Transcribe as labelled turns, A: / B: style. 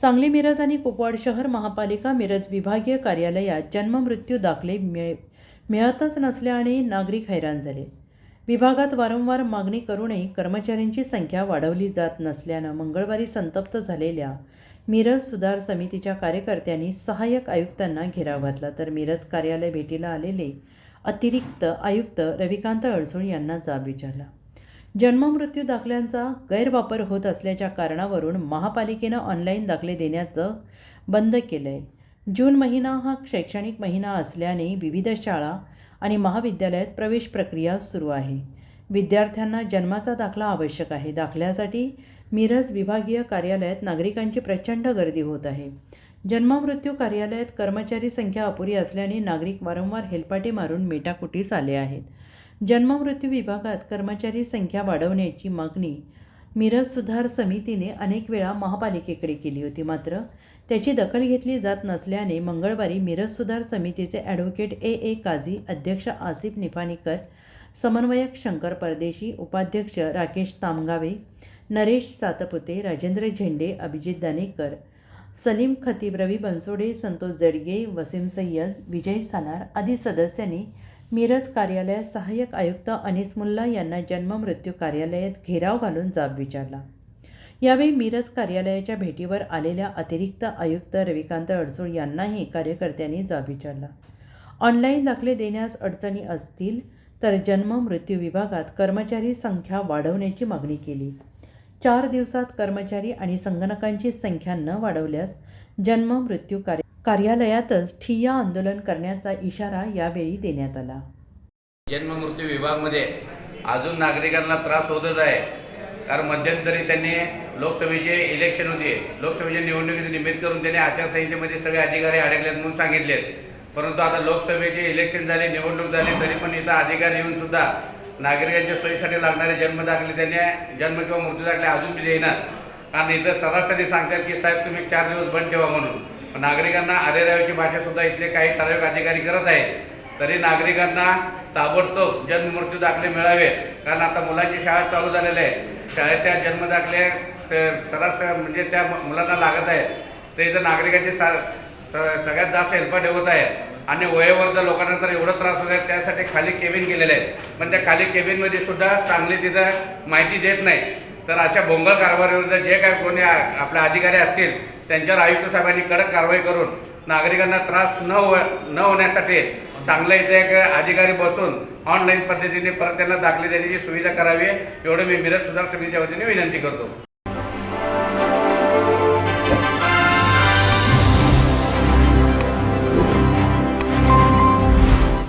A: सांगली मिरज आणि कुपवाड शहर महापालिका मिरज विभागीय कार्यालयात जन्ममृत्यू दाखले मिळ मिळतच नसल्याने नागरिक हैराण झाले. विभागात वारंवार मागणी करूनही कर्मचाऱ्यांची संख्या वाढवली जात नसल्यानं मंगळवारी संतप्त झालेल्या मिरज सुधार समितीच्या कार्यकर्त्यांनी सहाय्यक आयुक्तांना घेराव घातला. तर मिरज कार्यालय भेटीला आलेले अतिरिक्त आयुक्त रविकांत अडसूळ यांना जाब विचारला. जन्ममृत्यू दाखल्यांचा गैरवापर होत असल्याच्या कारणावरून महापालिकेनं ऑनलाईन दाखले देण्याचं बंद केलं आहे जून महिना हा शैक्षणिक महिना असल्याने विविध शाळा आणि महाविद्यालयात प्रवेश प्रक्रिया सुरू आहे. विद्यार्थ्यांना जन्माचा दाखला आवश्यक आहे. दाखल्यासाठी मिरज विभागीय कार्यालयात नागरिकांची प्रचंड गर्दी होत आहे. जन्ममृत्यू कार्यालयात कर्मचारी संख्या अपुरी असल्याने नागरिक वारंवार हेलपाटे मारून मेटाकुटीस आले आहेत. जन्ममृत्यू विभागात कर्मचारी संख्या वाढवण्याची मागणी मिरज सुधार समितीने अनेक वेळा महापालिकेकडे केली होती. मात्र त्याची दखल घेतली जात नसल्याने मंगळवारी मिरज सुधार समितीचे ॲडव्होकेट ए. ए. काझी अध्यक्ष आसिफ निफानीकर समन्वयक शंकर परदेशी उपाध्यक्ष राकेश तामगावे नरेश सातपुते राजेंद्र झेंडे अभिजित दानेकर सलीम खतीब रवी बनसोडे संतोष जडगे वसीम सय्यद विजय सानार आदी सदस्यांनी मिरज कार्यालयात सहाय्यक आयुक्त अनिस मुल्ला यांना जन्ममृत्यू कार्यालयात घेराव घालून जाब विचारला. यावेळी मिरज कार्यालयाच्या भेटीवर आलेल्या अतिरिक्त आयुक्त रविकांत अडसूळ यांनाही कार्यकर्त्यांनी जाब विचारला. ऑनलाईन दाखले देण्यास अडचणी असतील तर जन्म मृत्यू विभागात कर्मचारी संख्या वाढवण्याची मागणी केली. चार दिवसात कर्मचारी आणि संगणकांची संख्या न वाढवल्यास जन्म मृत्यू कार्य कार्यालयातच ठिय्या आंदोलन करण्याचा इशारा यावेळी देण्यात आला.
B: जन्म मृत्यू विभागमध्ये अजून नागरिकांना त्रास होतच आहे. कारण मध्यंतरी त्यांनी लोकसभेचे इलेक्शन होते. लोकसभेच्या निवडणुकीचे निमित्त करून त्यांनी आचारसंहितेमध्ये सगळे अधिकारी अडकलेत म्हणून सांगितलेत. परंतु आता लोकसभेचे इलेक्शन झाले निवडणूक झाली तरी पण इथं अधिकारी येऊन सुद्धा नागरिकांच्या सोयीसाठी लागणारे जन्मदाखले त्यांनी जन्म किंवा मृत्यू दाखले अजून बी देणार कारण इथं सरासरी सांगतात की साहेब तुम्ही चार दिवस बंद ठेवा म्हणून. नागरिकांना अरेरावीची भाषासुद्धा इथले काही ठराविक अधिकारी करत आहेत. तरी नागरिकांना ताबडतोब जन्म मृत्यू दाखले मिळावे. कारण आता मुलांची शाळा चालू झालेल्या आहे. शाळेच्या जन्मदाखले ते सरासर म्हणजे त्या मुलांना लागत आहेत. ते इथं नागरिकांची सा स- सगळ्यात जास्त हेल्प होत आहे. आणि वयोवर्ध लोकांना तर एवढं त्रास होत आहे त्यासाठी खाली केबिन केलेले आहे पण त्या खाली केबिनमध्ये सुद्धा चांगली तिथं माहिती देत नाही. तर अशा भोंगळ कारभारीविरुद्ध जे काय कोणी आपले अधिकारी असतील त्यांच्यावर आयुक्त साहेबांनी कडक कारवाई करून नागरिकांना त्रास न हो न होण्यासाठी चांगलं इथे एक अधिकारी बसून ऑनलाईन पद्धतीने परत त्यांना दाखले देण्याची सुविधा करावी एवढं मी मिरज सुधार समितीच्या वतीने विनंती करतो.